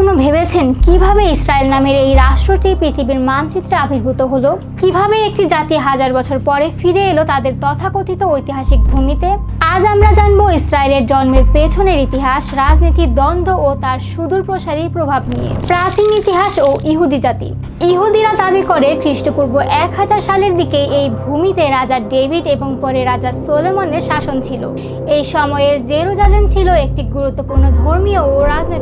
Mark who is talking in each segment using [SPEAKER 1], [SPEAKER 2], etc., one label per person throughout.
[SPEAKER 1] কখনো ভেবেছেন কীভাবে ইসরায়েল নামের এই রাষ্ট্রটি পৃথিবীর মানচিত্রে আবির্ভূত হলো? কীভাবে একটি জাতি হাজার বছর পরে ফিরে এলো তাদের তথাকথিত ঐতিহাসিক ভূমিতে? আজ আমরা জানব ইসরায়েলের জন্মের পেছনের ইতিহাস, রাজনীতি, দ্বন্দ্ব ও তার সুদূর প্রসারী প্রভাব নিয়ে। প্রাচীন ইতিহাস ও ইহুদি জাতি। ইহুদিরা দাবি করে খ্রিস্টপূর্ব এক হাজার সালের দিকে এই ভূমিতে রাজা ডেভিড এবং পরে রাজা সোলেমনের শাসন ছিল। এই সময়ের জেরুজালেম ছিল একটি গুরুত্বপূর্ণ ধর্মীয় ও রাজনৈতিক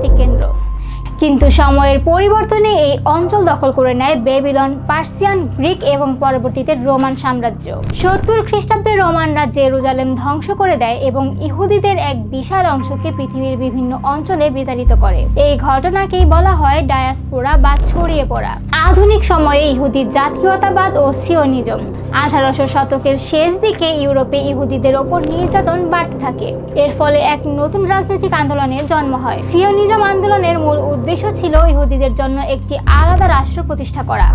[SPEAKER 1] কিন্তু সময়ের পরিবর্তনে এই অঞ্চল দখল করে নেয় বেবিলন, পার্সিয়ান, গ্রিক এবং পরবর্তীতে রোমান সাম্রাজ্য। সত্তর খ্রিস্টাব্দে রোমানরা জেরুজালেম ধ্বংস করে দেয় এবং ইহুদিদের এক বিশাল অংশকে পৃথিবীর বিভিন্ন অঞ্চলে বিতাড়িত করে। এই ঘটনাকেই বলা হয় ডায়াসপোরা বা ছড়িয়ে পড়া। আধুনিক সময়ে ইহুদি জাতীয়তাবাদ ও সিওনিজম। আঠারোশো শতকের শেষ দিকে ইউরোপে ইহুদিদের ওপর নির্যাতন বাড়তে থাকে। এর ফলে এক নতুন রাজনৈতিক আন্দোলনের জন্ম হয়। সিওনিজম আন্দোলনের মূল উদ্দেশ্য ছিল ইহুদিদের জন্য একটি আলাদা রাষ্ট্র প্রতিষ্ঠা করা।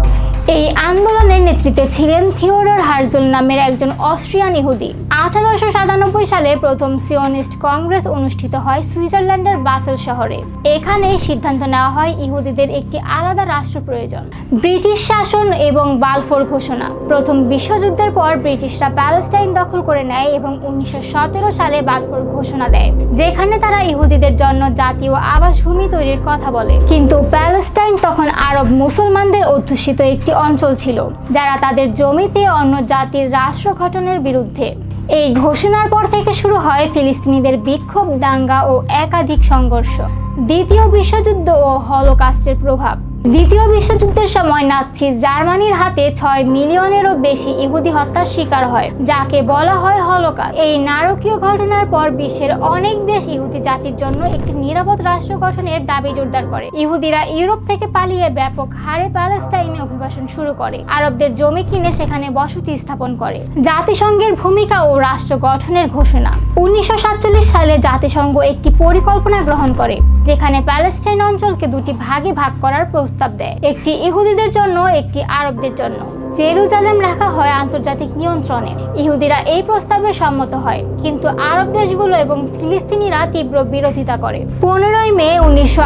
[SPEAKER 1] এই আন্দোলনের নেতৃত্বে ছিলেন থিওডর হার্জুল নামের একজন অস্ট্রিয়ান ইহুদি। আঠারোশো সাতানব্বই সালে প্রথম সিওনিস্ট কংগ্রেস অনুষ্ঠিত হয় সুইজারল্যান্ডের বাসেল শহরে। এখানে সিদ্ধান্ত নেওয়া হয় ইহুদিদের একটি আলাদা রাষ্ট্র প্রয়োজন। ব্রিটিশ শাসন এবং বালফোর ঘোষণা। প্রথম বিশ্বযুদ্ধের পর ব্রিটিশরা প্যালেস্টাইন দখল করে নেয় এবং উনিশশো সতেরো সালে বালফোর ঘোষণা দেয়, যেখানে তারা ইহুদিদের জন্য জাতীয় আবাসভূমি তৈরির কথা বলে। কিন্তু প্যালেস্টাইন তখন আরব মুসলমানদের অধ্যুষিত একটি অঞ্চল ছিল, যারা তাদের জমিতে অন্য জাতির রাষ্ট্র গঠনের বিরুদ্ধে। এই ঘোষণার পর থেকে শুরু হয় ফিলিস্তিনিদের বিক্ষোভ, দাঙ্গা ও একাধিক সংঘর্ষ। দ্বিতীয় বিশ্বযুদ্ধ ও হলোকাস্টের প্রভাব। দ্বিতীয় বিশ্বযুদ্ধের সময় নাৎসি জার্মানির হাতে ছয় মিলিয়নেরও বেশি ইহুদি হত্যার শিকার হয়, যাকে বলা হয় হলকা এই নারকীয় ঘটনার পর বিশ্বের অনেক দেশ ইহুদি জাতির জন্য একটি নিরাপদ রাষ্ট্র গঠনের দাবি জোরদার করে। ইহুদিরা ইউরোপ থেকে পালিয়ে ব্যাপক হারে প্যালেস্টাইনে অভিবাসন শুরু করে, আরবদের জমি কিনে সেখানে বসতি স্থাপন করে। জাতিসংঘের ভূমিকা ও রাষ্ট্র গঠনের ঘোষণা। উনিশশো সাতচল্লিশ সালে জাতিসংঘ একটি পরিকল্পনা গ্রহণ করে, যেখানে প্যালেস্টাইন অঞ্চলকে দুটি ভাগে ভাগ করার প্রস্তাব দেয়। একটি ইহুদিদের জন্য একটি আরবদের জন্য। জেরুজালেম রাখা হয় আন্তর্জাতিক নিয়ন্ত্রণে। ইহুদিরা এই প্রস্তাবে সম্মত হয়, কিন্তু আরব দেশগুলো এবং ফিলিস্তিনিরা তীব্র বিরোধিতা করে। পনেরোই মে উনিশশো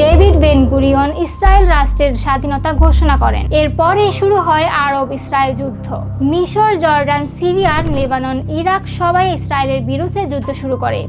[SPEAKER 1] ডেভিড বেন গুরিয়ন ইসরায়েল রাষ্ট্রের স্বাধীনতা ঘোষণা করেন। এরপরে শুরু হয় আরব ইসরায়েল যুদ্ধ। মিশর, জর্ডান সিরিয়ার লেবানন, ইরাক সবাই ইসরায়েলের বিরুদ্ধে যুদ্ধ শুরু করে,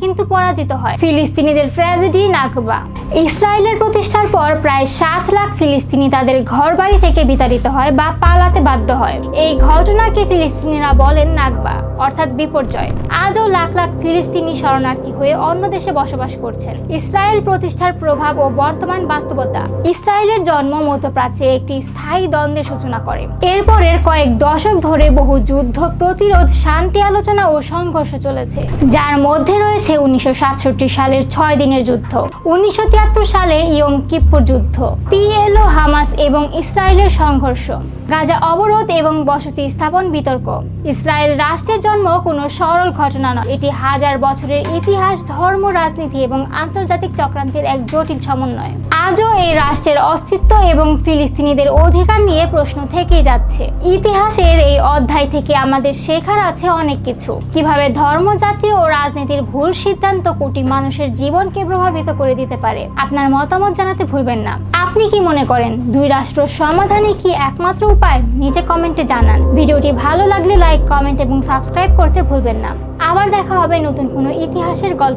[SPEAKER 1] কিন্তু পরাজিত হয়। ফিলিস্তিনিদের ট্র্যাজেডি নাকবা। ইসরায়েলের প্রতিষ্ঠার পর প্রায় সাত লাখ ফিলিস্তিনি তাদের ঘরবাড়ি থেকে বিতাড়িত হয় বা পালাতে বাধ্য হয়। এই ঘটনাকে ফিলিস্তিনিরা বলেন নাকবা। অর্থাৎ বিপর্যয়। আজও লাখ লাখ ফিলিস্তিনি শরণার্থী হয়ে অন্য দেশে বসবাস করছেন। ইসরায়েল প্রতিষ্ঠার প্রভাব ও বর্তমান বাস্তবতা। ইসরায়েলের জন্ম মধ্যপ্রাচ্যে একটি স্থায়ী দ্বন্দ্বের সূচনা করে। এরপরের কয়েক দশক ধরে বহু যুদ্ধ, প্রতিরোধ, শান্তি আলোচনা ও সংঘর্ষ চলেছে। যার মধ্যে রয়েছে উনিশশো সাতষট্টি সালের ছয় দিনের যুদ্ধ, উনিশশো তিয়াত্তর সালে ইয়ম কিপ্পুর যুদ্ধ, পিএলও, হামাস এবং ইসরায়েলের সংঘর্ষ, গাজা অবরোধ এবং বসতি স্থাপন বিতর্ক। ইসরায়েল রাষ্ট্রের জন্ম কোনো সরল ঘটনা নয়। এটি হাজার বছরের ইতিহাস, ধর্ম, রাজনীতি এবং আন্তর্জাতিক চক্রান্তের এক জটিল সমন্বয়। আজও এই রাষ্ট্রের অস্তিত্ব এবং ফিলিস্তিনিদের অধিকার নিয়ে প্রশ্ন থেকেই যাচ্ছে। ইতিহাসের এই অধ্যায় থেকে আমাদের শেখার আছে অনেক কিছু। কীভাবে ধর্ম জাতীয় ও রাজনীতির ভুল সিদ্ধান্ত কোটি মানুষের জীবনকে প্রভাবিত করে দিতে পারে, আপনার মতামত জানাতে ভুলবেন না। আপনি কি মনে করেন, দুই রাষ্ট্র সমাধানে কি একমাত্র উপায়? নিচে কমেন্টে জানান। ভিডিওটি ভালো লাগলে লাইক, কমেন্ট এবং সাবস্ক্রাইব করতে ভুলবেন না। আবার দেখা হবে নতুন কোনো ইতিহাসের গল্প